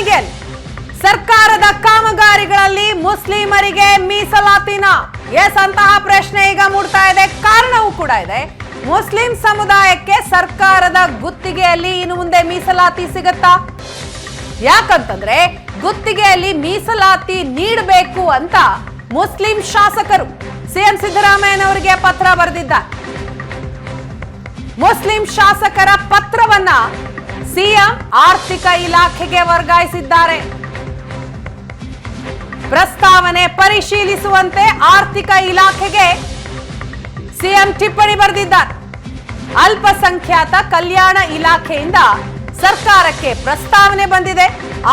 ಬೆಳವಣಿಗೆಯಲ್ಲಿ ಸರ್ಕಾರದ ಕಾಮಗಾರಿಗಳಲ್ಲಿ ಮುಸ್ಲಿಮರಿಗೆ ಮೀಸಲಾತಿನ. ಎಸ್ ಅಂತಹ ಪ್ರಶ್ನೆ ಈಗ ಮೂಡ್ತಾ ಇದೆ. ಕಾರಣವೂ ಕೂಡ ಇದೆ. ಮುಸ್ಲಿಂ ಸಮುದಾಯಕ್ಕೆ ಸರ್ಕಾರದ ಗುತ್ತಿಗೆಯಲ್ಲಿ ಇನ್ನು ಮುಂದೆ ಮೀಸಲಾತಿ ಸಿಗತ್ತಾ? ಯಾಕಂತಂದ್ರೆ ಗುತ್ತಿಗೆಯಲ್ಲಿ ಮೀಸಲಾತಿ ನೀಡಬೇಕು ಅಂತ ಮುಸ್ಲಿಂ ಶಾಸಕರು ಸಿಎಂ ಸಿದ್ದರಾಮಯ್ಯನವರಿಗೆ ಪತ್ರ ಬರೆದಿದ್ದಾರೆ. ಮುಸ್ಲಿಂ ಶಾಸಕರ ಪತ್ರವನ್ನ ಸಿಎಂ ಆರ್ಥಿಕ ಇಲಾಖೆಗೆ ವರ್ಗಾಯಿಸಿದ್ದಾರೆ. ಪ್ರಸ್ತಾವನೆ ಪರಿಶೀಲಿಸುವಂತೆ ಆರ್ಥಿಕ ಇಲಾಖೆಗೆ ಸಿಎಂ ಟಿಪ್ಪಣಿ ಬರೆದಿದ್ದಾರೆ. ಅಲ್ಪಸಂಖ್ಯಾತ ಕಲ್ಯಾಣ ಇಲಾಖೆಯಿಂದ ಸರ್ಕಾರಕ್ಕೆ ಪ್ರಸ್ತಾವನೆ ಬಂದಿದೆ.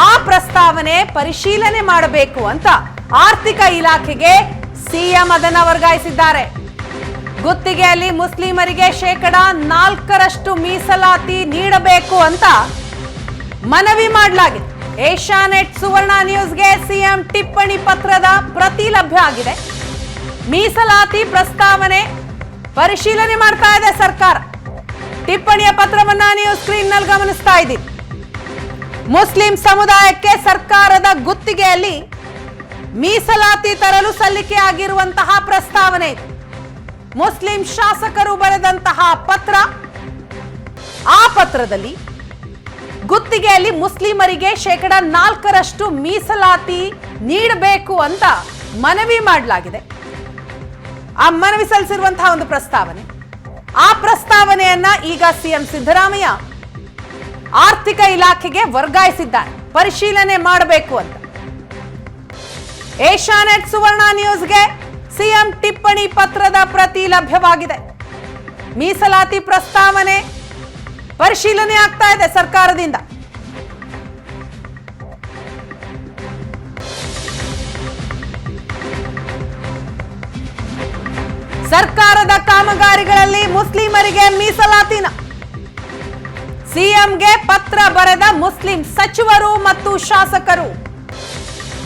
ಆ ಪ್ರಸ್ತಾವನೆ ಪರಿಶೀಲನೆ ಮಾಡಬೇಕು ಅಂತ ಆರ್ಥಿಕ ಇಲಾಖೆಗೆ ಸಿಎಂ ಅದನ್ನ ವರ್ಗಾಯಿಸಿದ್ದಾರೆ. ಗುತ್ತಿಗೆಯಲ್ಲಿ ಮುಸ್ಲಿಮರಿಗೆ ಶೇಕಡ ನಾಲ್ಕರಷ್ಟು ಮೀಸಲಾತಿ ನೀಡಬೇಕು ಅಂತ ಮನವಿ ಮಾಡಲಾಗಿದೆ ಏಷ್ಯಾನೆಟ್ ಸುವರ್ಣ ನ್ಯೂಸ್ಗೆ ಸಿಎಂ ಟಿಪ್ಪಣಿ ಪತ್ರದ ಪ್ರತಿ ಲಭ್ಯ ಆಗಿದೆ. ಮೀಸಲಾತಿ ಪ್ರಸ್ತಾವನೆ ಪರಿಶೀಲನೆ ಮಾಡ್ತಾ ಇದೆ ಸರ್ಕಾರ. ಟಿಪ್ಪಣಿಯ ಪತ್ರವನ್ನ ನೀವು ಸ್ಕ್ರೀನ್ನಲ್ಲಿ ಗಮನಿಸ್ತಾ ಇದ್ದೀರಿ. ಮುಸ್ಲಿಂ ಸಮುದಾಯಕ್ಕೆ ಸರ್ಕಾರದ ಗುತ್ತಿಗೆಯಲ್ಲಿ ಮೀಸಲಾತಿ ತರಲು ಸಲ್ಲಿಕೆಯಾಗಿರುವಂತಹ ಪ್ರಸ್ತಾವನೆ ಇದು. ಮುಸ್ಲಿಂ ಶಾಸಕರು ಬರೆದಂತಹ ಪತ್ರ, ಆ ಪತ್ರದಲ್ಲಿ ಗುತ್ತಿಗೆಯಲ್ಲಿ ಮುಸ್ಲಿಮರಿಗೆ ಶೇಕಡ ನಾಲ್ಕರಷ್ಟು ಮೀಸಲಾತಿ ನೀಡಬೇಕು ಅಂತ ಮನವಿ ಮಾಡಲಾಗಿದೆ. ಆ ಮನವಿ ಸಲ್ಲಿಸಿರುವಂತಹ ಒಂದು ಪ್ರಸ್ತಾವನೆ. ಆ ಪ್ರಸ್ತಾವನೆಯನ್ನ ಈಗ ಸಿಎಂ ಸಿದ್ದರಾಮಯ್ಯ ಆರ್ಥಿಕ ಇಲಾಖೆಗೆ ವರ್ಗಾಯಿಸಿದ್ದಾರೆ. ಪರಿಶೀಲನೆ ಮಾಡಬೇಕು ಅಂತ. ಏಷ್ಯಾನೆಟ್ ಸುವರ್ಣ ನ್ಯೂಸ್ಗೆ ಸಿಎಂ ಟಿಪ್ಪಣಿ ಪತ್ರದ ಪ್ರತಿ ಲಭ್ಯವಾಗಿದೆ. ಮೀಸಲಾತಿ ಪ್ರಸ್ತಾವನೆ ಪರಿಶೀಲನೆ ಆಗ್ತಾ ಇದೆ ಸರ್ಕಾರದಿಂದ. ಸರ್ಕಾರದ ಕಾಮಗಾರಿಗಳಲ್ಲಿ ಮುಸ್ಲಿಮರಿಗೆ ಮೀಸಲಾತಿನ. ಸಿಎಂಗೆ ಪತ್ರ ಬರೆದ ಮುಸ್ಲಿಂ ಸಚಿವರು ಮತ್ತು ಶಾಸಕರು.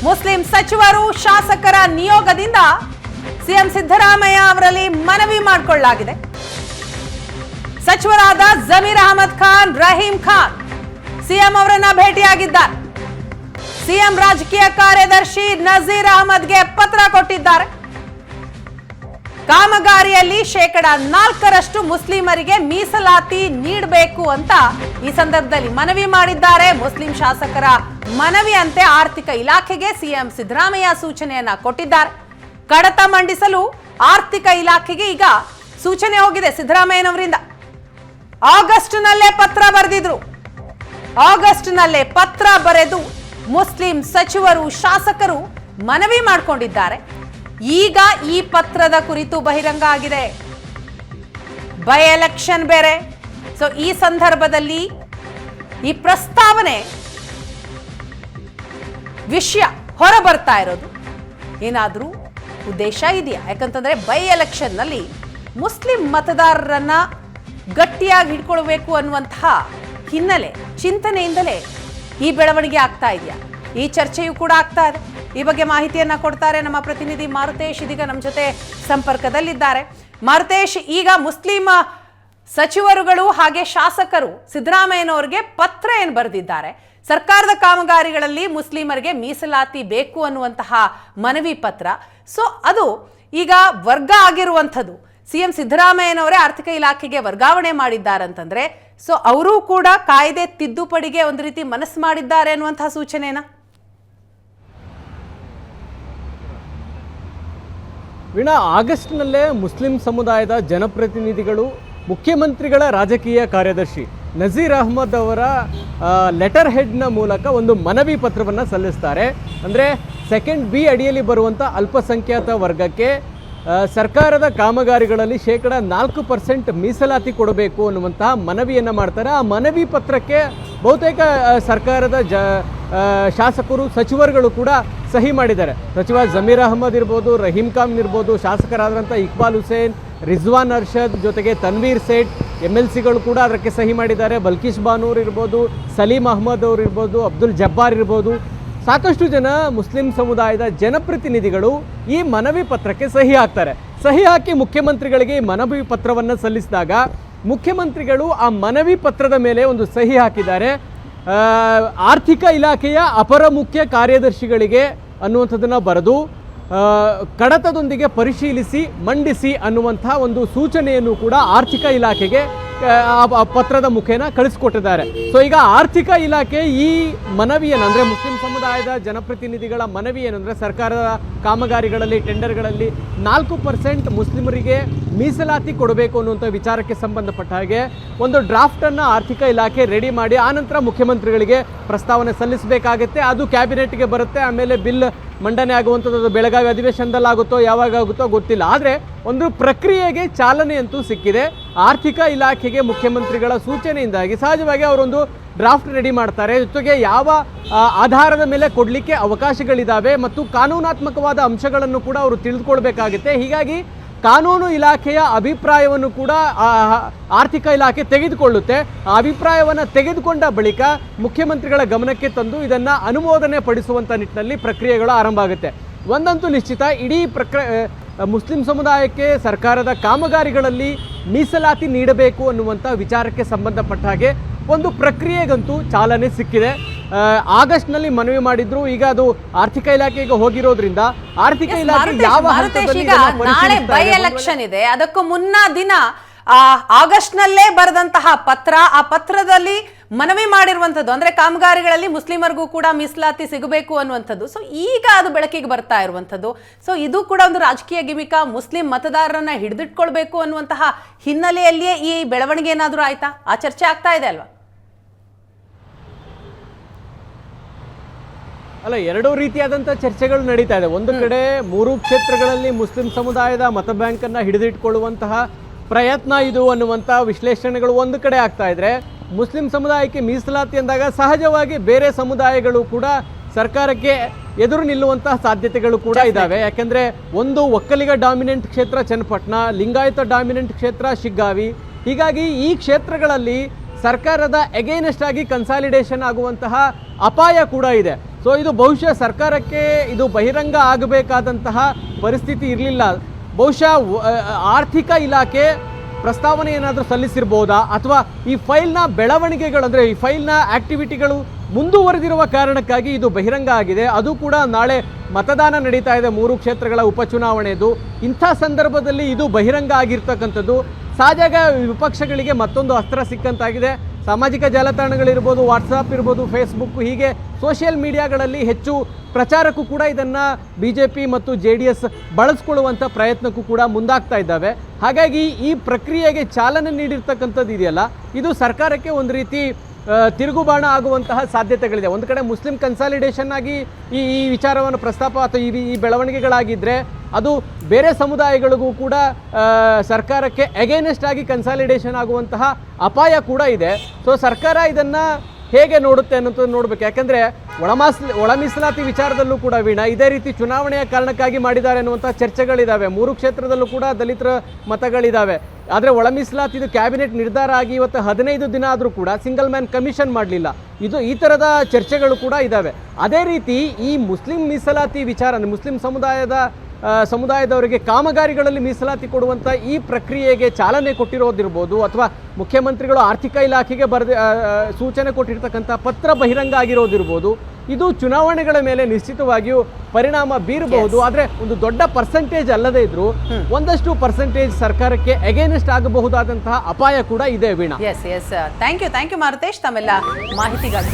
ಮುಸ್ಲಿಂ ಸಚಿವರು ಶಾಸಕರ ನಿಯೋಗದಿಂದ ಸಿಎಂ ಸಿದ್ದರಾಮಯ್ಯ ಅವರಲ್ಲಿ ಮನವಿ ಮಾಡಿಕೊಳ್ಳಲಾಗಿದೆ. ಸಚಿವರಾದ ಜಮೀರ್ ಅಹಮದ್ ಖಾನ್, ರಹೀಂ ಖಾನ್ ಸಿಎಂ ಅವರನ್ನ ಭೇಟಿಯಾಗಿದ್ದಾರೆ. ಸಿಎಂ ರಾಜಕೀಯ ಕಾರ್ಯದರ್ಶಿ ನಜೀರ್ ಅಹಮದ್ಗೆ ಪತ್ರ ಕೊಟ್ಟಿದ್ದಾರೆ. ಕಾಮಗಾರಿಯಲ್ಲಿ ಶೇಕಡ ನಾಲ್ಕರಷ್ಟು ಮುಸ್ಲಿಮರಿಗೆ ಮೀಸಲಾತಿ ನೀಡಬೇಕು ಅಂತ ಈ ಸಂದರ್ಭದಲ್ಲಿ ಮನವಿ ಮಾಡಿದ್ದಾರೆ. ಮುಸ್ಲಿಂ ಶಾಸಕರ ಮನವಿಯಂತೆ ಆರ್ಥಿಕ ಇಲಾಖೆಗೆ ಸಿಎಂ ಸಿದ್ದರಾಮಯ್ಯ ಸೂಚನೆಯನ್ನ ಕೊಟ್ಟಿದ್ದಾರೆ. ಕಡತ ಮಂಡಿಸಲು ಆರ್ಥಿಕ ಇಲಾಖೆಗೆ ಈಗ ಸೂಚನೆ ಹೋಗಿದೆ ಸಿದ್ದರಾಮಯ್ಯನವರಿಂದ. ಆಗಸ್ಟ್ ನಲ್ಲೇ ಪತ್ರ ಬರೆದಿದ್ರು. ಆಗಸ್ಟ್ ನಲ್ಲೇ ಪತ್ರ ಬರೆದು ಮುಸ್ಲಿಂ ಸಚಿವರು, ಶಾಸಕರು ಮನವಿ ಮಾಡಿಕೊಂಡಿದ್ದಾರೆ. ಈಗ ಈ ಪತ್ರದ ಕುರಿತು ಬಹಿರಂಗ ಆಗಿದೆ. ಬೈ ಎಲೆಕ್ಷನ್ ಬೇರೆ. ಸೊ ಈ ಸಂದರ್ಭದಲ್ಲಿ ಈ ಪ್ರಸ್ತಾವನೆ ವಿಷಯ ಹೊರ ಬರ್ತಾ ಇರೋದು. ಏನಾದರೂ ಉದ್ದೇಶ ಇದೆಯಾ? ಯಾಕಂತಂದ್ರೆ ಬೈ ಎಲೆಕ್ಷನ್ನಲ್ಲಿ ಮುಸ್ಲಿಂ ಮತದಾರರನ್ನ ಗಟ್ಟಿಯಾಗಿ ಹಿಡ್ಕೊಳ್ಬೇಕು ಅನ್ನುವಂತಹ ಹಿನ್ನೆಲೆ, ಚಿಂತನೆಯಿಂದಲೇ ಈ ಬೆಳವಣಿಗೆ ಆಗ್ತಾ ಇದೆಯಾ? ಈ ಚರ್ಚೆಯೂ ಕೂಡ ಆಗ್ತಾ ಇದೆ. ಈ ಬಗ್ಗೆ ಮಾಹಿತಿಯನ್ನ ಕೊಡ್ತಾರೆ ನಮ್ಮ ಪ್ರತಿನಿಧಿ ಮಾರುತೇಶ್, ಇದೀಗ ನಮ್ಮ ಜೊತೆ ಸಂಪರ್ಕದಲ್ಲಿದ್ದಾರೆ. ಮಾರುತೇಶ್, ಈಗ ಮುಸ್ಲಿಂ ಸಚಿವರುಗಳು ಹಾಗೆ ಶಾಸಕರು ಸಿದ್ದರಾಮಯ್ಯನವರಿಗೆ ಪತ್ರ ಏನು ಬರೆದಿದ್ದಾರೆ? ಸರ್ಕಾರದ ಕಾಮಗಾರಿಗಳಲ್ಲಿ ಮುಸ್ಲಿಮರಿಗೆ ಮೀಸಲಾತಿ ಬೇಕು ಅನ್ನುವಂತಹ ಮನವಿ ಪತ್ರ. ಸೊ ಅದು ಈಗ ವರ್ಗ ಆಗಿರುವಂಥದ್ದು. ಸಿ ಎಂ ಸಿದ್ದರಾಮಯ್ಯನವರೇ ಆರ್ಥಿಕ ಇಲಾಖೆಗೆ ವರ್ಗಾವಣೆ ಮಾಡಿದ್ದಾರಂತಂದ್ರೆ ಸೊ ಅವರೂ ಕೂಡ ಕಾಯ್ದೆ ತಿದ್ದುಪಡಿಗೆ ಒಂದು ರೀತಿ ಮನಸ್ಸು ಮಾಡಿದ್ದಾರೆ ಅನ್ನುವಂತಹ ಸೂಚನೆನಾ? ವೀಣಾ, ಆಗಸ್ಟ್ನಲ್ಲೇ ಮುಸ್ಲಿಂ ಸಮುದಾಯದ ಜನಪ್ರತಿನಿಧಿಗಳು ಮುಖ್ಯಮಂತ್ರಿಗಳ ರಾಜಕೀಯ ಕಾರ್ಯದರ್ಶಿ ನಜೀರ್ ಅಹ್ಮದ್ ಅವರ ಲೆಟರ್ ಹೆಡ್ನ ಮೂಲಕ ಒಂದು ಮನವಿ ಪತ್ರವನ್ನು ಸಲ್ಲಿಸ್ತಾರೆ. ಅಂದರೆ ಸೆಕೆಂಡ್ ಬಿ ಅಡಿಯಲ್ಲಿ ಬರುವಂಥ ಅಲ್ಪಸಂಖ್ಯಾತ ವರ್ಗಕ್ಕೆ ಸರ್ಕಾರದ ಕಾಮಗಾರಿಗಳಲ್ಲಿ ಶೇಕಡ ನಾಲ್ಕು ಪರ್ಸೆಂಟ್ ಮೀಸಲಾತಿ ಕೊಡಬೇಕು ಅನ್ನುವಂತಹ ಮನವಿಯನ್ನು ಮಾಡ್ತಾರೆ. ಆ ಮನವಿ ಪತ್ರಕ್ಕೆ ಬಹುತೇಕ ಸರ್ಕಾರದ ಜ ಶಾಸಕರು, ಸಚಿವರುಗಳು ಕೂಡ ಸಹಿ ಮಾಡಿದ್ದಾರೆ. ಸಚಿವ ಜಮೀರ್ ಅಹಮದ್ ಇರ್ಬೋದು, ರಹೀಂ ಖಾನ್ ಇರ್ಬೋದು, ಶಾಸಕರಾದಂಥ ಇಕ್ಬಾಲ್ ಹುಸೇನ್, ರಿಜ್ವಾನ್ ಅರ್ಷದ್ ಜೊತೆಗೆ ತನ್ವೀರ್ ಸೇಠ್ ಎಂ ಎಲ್ ಸಿಗಳು ಕೂಡ ಅದಕ್ಕೆ ಸಹಿ ಮಾಡಿದ್ದಾರೆ. ಬಲ್ಕಿಶ್ ಬಾನೂರ್ ಇರ್ಬೋದು, ಸಲೀಂ ಅಹಮದ್ ಅವರು ಇರ್ಬೋದು, ಅಬ್ದುಲ್ ಜಬ್ಬಾರ್ ಇರ್ಬೋದು. ಸಾಕಷ್ಟು ಜನ ಮುಸ್ಲಿಂ ಸಮುದಾಯದ ಜನಪ್ರತಿನಿಧಿಗಳು ಈ ಮನವಿ ಪತ್ರಕ್ಕೆ ಸಹಿ ಹಾಕ್ತಾರೆ. ಸಹಿ ಹಾಕಿ ಮುಖ್ಯಮಂತ್ರಿಗಳಿಗೆ ಈ ಮನವಿ ಪತ್ರವನ್ನು ಸಲ್ಲಿಸಿದಾಗ ಮುಖ್ಯಮಂತ್ರಿಗಳು ಆ ಮನವಿ ಪತ್ರದ ಮೇಲೆ ಒಂದು ಸಹಿ ಹಾಕಿದ್ದಾರೆ. ಆರ್ಥಿಕ ಇಲಾಖೆಯ ಅಪರ ಮುಖ್ಯ ಕಾರ್ಯದರ್ಶಿಗಳಿಗೆ ಅನ್ನುವಂಥದ್ದನ್ನು ಬರೆದು ಕಡತದೊಂದಿಗೆ ಪರಿಶೀಲಿಸಿ, ಮಂಡಿಸಿ ಅನ್ನುವಂಥ ಒಂದು ಸೂಚನೆಯನ್ನು ಕೂಡ ಆರ್ಥಿಕ ಇಲಾಖೆಗೆ ಪತ್ರದ ಮುಖೇನ ಕಳಿಸ್ಕೊಟ್ಟಿದ್ದಾರೆ. ಸೊ ಈಗ ಆರ್ಥಿಕ ಇಲಾಖೆ ಈ ಮನವಿಯನ್ನು, ಅಂದರೆ ಮುಸ್ಲಿಂ ಸಮುದಾಯದ ಜನಪ್ರತಿನಿಧಿಗಳ ಮನವಿ ಏನಂದರೆ ಸರ್ಕಾರದ ಕಾಮಗಾರಿಗಳಲ್ಲಿ, ಟೆಂಡರ್ಗಳಲ್ಲಿ ನಾಲ್ಕು ಪರ್ಸೆಂಟ್ ಮುಸ್ಲಿಮರಿಗೆ ಮೀಸಲಾತಿ ಕೊಡಬೇಕು ಅನ್ನುವಂಥ ವಿಚಾರಕ್ಕೆ ಸಂಬಂಧಪಟ್ಟ ಹಾಗೆ ಒಂದು ಡ್ರಾಫ್ಟನ್ನು ಆರ್ಥಿಕ ಇಲಾಖೆ ರೆಡಿ ಮಾಡಿ ಆನಂತರ ಮುಖ್ಯಮಂತ್ರಿಗಳಿಗೆ ಪ್ರಸ್ತಾವನೆ ಸಲ್ಲಿಸಬೇಕಾಗುತ್ತೆ. ಅದು ಕ್ಯಾಬಿನೆಟ್ಗೆ ಬರುತ್ತೆ, ಆಮೇಲೆ ಬಿಲ್ ಮಂಡನೆ ಆಗುವಂಥದ್ದು ಬೆಳಗಾವಿ ಅಧಿವೇಶನದಲ್ಲಿ ಆಗುತ್ತೋ, ಯಾವಾಗ ಆಗುತ್ತೋ ಗೊತ್ತಿಲ್ಲ. ಆದರೆ ಒಂದು ಪ್ರಕ್ರಿಯೆಗೆ ಚಾಲನೆ ಅಂತೂ ಸಿಕ್ಕಿದೆ. ಆರ್ಥಿಕ ಇಲಾಖೆಗೆ ಮುಖ್ಯಮಂತ್ರಿಗಳ ಸೂಚನೆಯಿಂದಾಗಿ ಸಹಜವಾಗಿ ಅವರೊಂದು ಡ್ರಾಫ್ಟ್ ರೆಡಿ ಮಾಡ್ತಾರೆ. ಜೊತೆಗೆ ಯಾವ ಆಧಾರದ ಮೇಲೆ ಕೊಡಲಿಕ್ಕೆ ಅವಕಾಶಗಳಿದ್ದಾವೆ ಮತ್ತು ಕಾನೂನಾತ್ಮಕವಾದ ಅಂಶಗಳನ್ನು ಕೂಡ ಅವರು ತಿಳಿದುಕೊಳ್ಬೇಕಾಗುತ್ತೆ. ಹೀಗಾಗಿ ಕಾನೂನು ಇಲಾಖೆಯ ಅಭಿಪ್ರಾಯವನ್ನು ಕೂಡ ಆರ್ಥಿಕ ಇಲಾಖೆ ತೆಗೆದುಕೊಳ್ಳುತ್ತೆ. ಆ ಅಭಿಪ್ರಾಯವನ್ನು ತೆಗೆದುಕೊಂಡ ಬಳಿಕ ಮುಖ್ಯಮಂತ್ರಿಗಳ ಗಮನಕ್ಕೆ ತಂದು ಇದನ್ನು ಅನುಮೋದನೆ ಪಡಿಸುವಂಥ ನಿಟ್ಟಿನಲ್ಲಿ ಪ್ರಕ್ರಿಯೆಗಳು ಆರಂಭ ಆಗುತ್ತೆ. ಒಂದಂತೂ ನಿಶ್ಚಿತ, ಇಡೀ ಪ್ರಕ್ರ ಮುಸ್ಲಿಂ ಸಮುದಾಯಕ್ಕೆ ಸರ್ಕಾರದ ಕಾಮಗಾರಿಗಳಲ್ಲಿ ಮೀಸಲಾತಿ ನೀಡಬೇಕು ಅನ್ನುವಂಥ ವಿಚಾರಕ್ಕೆ ಸಂಬಂಧಪಟ್ಟ ಹಾಗೆ ಒಂದು ಪ್ರಕ್ರಿಯೆಗಂತೂ ಚಾಲನೆ ಸಿಕ್ಕಿದೆ. ಆಗಸ್ಟ್ನಲ್ಲಿ ಮನವಿ ಮಾಡಿದ್ರು. ಈಗ ಅದು ಆರ್ಥಿಕ ಇಲಾಖೆಗೆ ಹೋಗಿರೋದ್ರಿಂದ ಆರ್ಥಿಕ ಇಲಾಖೆ ಯಾವ ನಾಳೆ ಬೈ? ಎಲೆಕ್ಷನ್ ಇದೆ. ಅದಕ್ಕೂ ಮುನ್ನ ದಿನ ಆ ಆಗಸ್ಟ್ ನಲ್ಲೇ ಬರೆದಂತಹ ಪತ್ರ ಆ ಪತ್ರದಲ್ಲಿ ಮನವಿ ಮಾಡಿರುವಂತದ್ದು ಅಂದ್ರೆ ಕಾಮಗಾರಿಗಳಲ್ಲಿ ಮುಸ್ಲಿಮರಿಗೂ ಕೂಡ ಮೀಸಲಾತಿ ಸಿಗಬೇಕು ಅನ್ನುವಂಥದ್ದು. ಸೊ ಈಗ ಅದು ಬೆಳಕಿಗೆ ಬರ್ತಾ ಇರುವಂಥದ್ದು. ಸೊ ಇದು ಕೂಡ ಒಂದು ರಾಜಕೀಯ ಗಿಮಿಕ. ಮುಸ್ಲಿಂ ಮತದಾರರನ್ನ ಹಿಡಿದಿಟ್ಕೊಳ್ಬೇಕು ಅನ್ನುವಂತಹ ಹಿನ್ನೆಲೆಯಲ್ಲಿಯೇ ಈ ಬೆಳವಣಿಗೆ ಏನಾದರೂ ಆಯ್ತಾ? ಆ ಚರ್ಚೆ ಆಗ್ತಾ ಇದೆ ಅಲ್ವಾ? ಅಲ್ಲ ಎರಡೂ ರೀತಿಯಾದಂಥ ಚರ್ಚೆಗಳು ನಡೀತಾ ಇದೆ. ಒಂದು ಕಡೆ ಮೂರು ಕ್ಷೇತ್ರಗಳಲ್ಲಿ ಮುಸ್ಲಿಂ ಸಮುದಾಯದ ಮತ ಬ್ಯಾಂಕನ್ನು ಹಿಡಿದಿಟ್ಕೊಳ್ಳುವಂತಹ ಪ್ರಯತ್ನ ಇದು ಅನ್ನುವಂಥ ವಿಶ್ಲೇಷಣೆಗಳು ಒಂದು ಕಡೆ ಆಗ್ತಾ ಇದ್ರೆ ಮುಸ್ಲಿಂ ಸಮುದಾಯಕ್ಕೆ ಮೀಸಲಾತಿ ಅಂದಾಗ ಸಹಜವಾಗಿ ಬೇರೆ ಸಮುದಾಯಗಳು ಕೂಡ ಸರ್ಕಾರಕ್ಕೆ ಎದುರು ನಿಲ್ಲುವಂತಹ ಸಾಧ್ಯತೆಗಳು ಕೂಡ ಇದ್ದಾವೆ ಯಾಕಂದ್ರೆ ಒಂದು ಒಕ್ಕಲಿಗ ಡಾಮಿನೆಂಟ್ ಕ್ಷೇತ್ರ ಚನ್ನಪಟ್ಟಣ ಲಿಂಗಾಯತ ಡಾಮಿನೆಂಟ್ ಕ್ಷೇತ್ರ ಶಿಗ್ಗಾವಿ ಹೀಗಾಗಿ ಈ ಕ್ಷೇತ್ರಗಳಲ್ಲಿ ಸರ್ಕಾರದ ಎಗೇನೆಸ್ಟ್ ಆಗಿ ಕನ್ಸಾಲಿಡೇಷನ್ ಆಗುವಂತಹ ಅಪಾಯ ಕೂಡ ಇದೆ. ಸೊ ಇದು ಬಹುಶಃ ಸರ್ಕಾರಕ್ಕೆ ಇದು ಬಹಿರಂಗ ಆಗಬೇಕಾದಂತಹ ಪರಿಸ್ಥಿತಿ ಇರಲಿಲ್ಲ. ಬಹುಶಃ ಆರ್ಥಿಕ ಇಲಾಖೆ ಪ್ರಸ್ತಾವನೆ ಏನಾದರೂ ಸಲ್ಲಿಸಿರ್ಬೋದಾ? ಅಥವಾ ಈ ಫೈಲ್ನ ಬೆಳವಣಿಗೆಗಳು ಅಂದರೆ ಈ ಫೈಲ್ನ ಆಕ್ಟಿವಿಟಿಗಳು ಮುಂದುವರೆದಿರುವ ಕಾರಣಕ್ಕಾಗಿ ಇದು ಬಹಿರಂಗ ಆಗಿದೆ? ಅದು ಕೂಡ ನಾಳೆ ಮತದಾನ ನಡೀತಾ ಇದೆ, ಮೂರು ಕ್ಷೇತ್ರಗಳ ಉಪಚುನಾವಣೆದು. ಇಂಥ ಸಂದರ್ಭದಲ್ಲಿ ಇದು ಬಹಿರಂಗ ಆಗಿರ್ತಕ್ಕಂಥದ್ದು. ಸಹಜಾಗ ವಿಪಕ್ಷಗಳಿಗೆ ಮತ್ತೊಂದು ಅಸ್ತ್ರ ಸಿಕ್ಕಂತಾಗಿದೆ. ಸಾಮಾಜಿಕ ಜಾಲತಾಣಗಳಿರ್ಬೋದು ವಾಟ್ಸಪ್ ಇರ್ಬೋದು ಫೇಸ್ಬುಕ್ ಹೀಗೆ ಸೋಷಿಯಲ್ ಮೀಡಿಯಾಗಳಲ್ಲಿ ಹೆಚ್ಚು ಪ್ರಚಾರಕ್ಕೂ ಕೂಡ ಇದನ್ನು ಬಿ ಜೆ ಪಿ ಮತ್ತು ಜೆ ಡಿ ಎಸ್ ಬಳಸ್ಕೊಳ್ಳುವಂಥ ಪ್ರಯತ್ನಕ್ಕೂ ಕೂಡ ಮುಂದಾಗ್ತಾ ಇದ್ದಾವೆ. ಹಾಗಾಗಿ ಈ ಪ್ರಕ್ರಿಯೆಗೆ ಚಾಲನೆ ನೀಡಿರ್ತಕ್ಕಂಥದ್ದು ಇದೆಯಲ್ಲ, ಇದು ಸರ್ಕಾರಕ್ಕೆ ಒಂದು ರೀತಿ ತಿರುಗುಬಾಣ ಆಗುವಂತಹ ಸಾಧ್ಯತೆಗಳಿದೆ. ಒಂದು ಕಡೆ ಮುಸ್ಲಿಂ ಕನ್ಸಾಲಿಡೇಷನ್ ಆಗಿ ಈ ಈ ವಿಚಾರವನ್ನು ಪ್ರಸ್ತಾಪ ಅಥವಾ ಈ ಈ ಬೆಳವಣಿಗೆಗಳಾಗಿದ್ದರೆ ಅದು ಬೇರೆ ಸಮುದಾಯಗಳಿಗೂ ಕೂಡ ಸರ್ಕಾರಕ್ಕೆ ಅಗೇನೆಸ್ಟ್ ಆಗಿ ಕನ್ಸಾಲಿಡೇಷನ್ ಆಗುವಂತಹ ಅಪಾಯ ಕೂಡ ಇದೆ. ಸೊ ಸರ್ಕಾರ ಇದನ್ನು ಹೇಗೆ ನೋಡುತ್ತೆ ಅನ್ನೋದು ನೋಡ್ಬೇಕು. ಯಾಕಂದ್ರೆ ಒಳಮಾಸ್ ಒಳಮೀಸಲಾತಿ ವಿಚಾರದಲ್ಲೂ ಕೂಡ ವೀಣಾ, ಇದೇ ರೀತಿ ಚುನಾವಣೆಯ ಕಾರಣಕ್ಕಾಗಿ ಮಾಡಿದ್ದಾರೆ ಅನ್ನುವಂಥ ಚರ್ಚೆಗಳಿದ್ದಾವೆ ಮೂರು ಕ್ಷೇತ್ರದಲ್ಲೂ ಕೂಡ ದಲಿತರ ಮತಗಳಿದ್ದಾವೆ ಆದರೆ ಒಳ ಮೀಸಲಾತಿ ಇದು ಕ್ಯಾಬಿನೆಟ್ ನಿರ್ಧಾರ ಆಗಿ ಇವತ್ತು ಹದಿನೈದು ದಿನ ಆದರೂ ಕೂಡ ಸಿಂಗಲ್ ಮ್ಯಾನ್ ಕಮಿಷನ್ ಮಾಡಲಿಲ್ಲ. ಇದು ಈ ಥರದ ಚರ್ಚೆಗಳು ಕೂಡ ಇದ್ದಾವೆ ಅದೇ ರೀತಿ ಈ ಮುಸ್ಲಿಂ ಮೀಸಲಾತಿ ವಿಚಾರ ಮುಸ್ಲಿಂ ಸಮುದಾಯದ ಸಮುದಾಯದವರಿಗೆ ಕಾಮಗಾರಿಗಳಲ್ಲಿ ಮೀಸಲಾತಿ ಕೊಡುವಂಥ ಈ ಪ್ರಕ್ರಿಯೆಗೆ ಚಾಲನೆ ಕೊಟ್ಟಿರೋದಿರ್ಬೋದು ಅಥವಾ ಮುಖ್ಯಮಂತ್ರಿಗಳು ಆರ್ಥಿಕ ಇಲಾಖೆಗೆ ಬರೆದ ಸೂಚನೆ ಕೊಟ್ಟಿರ್ತಕ್ಕಂಥ ಪತ್ರ ಬಹಿರಂಗ ಆಗಿರೋದಿರ್ಬೋದು. ಇದು ಚುನಾವಣೆಗಳ ಮೇಲೆ ನಿಶ್ಚಿತವಾಗಿಯೂ ಪರಿಣಾಮ ಬೀರಬಹುದು. ಆದರೆ ಒಂದು ದೊಡ್ಡ ಪರ್ಸೆಂಟೇಜ್ ಅಲ್ಲದೇ ಇದ್ರು ಒಂದಷ್ಟು ಪರ್ಸೆಂಟೇಜ್ ಸರ್ಕಾರಕ್ಕೆ ಅಗೇನೆಸ್ಟ್ ಆಗಬಹುದಾದಂತಹ ಅಪಾಯ ಕೂಡ ಇದೆ Veena. Yes yes thank you thank you Marutesh ತಮ್ಮೆಲ್ಲ ಮಾಹಿತಿಗಾಗಿ.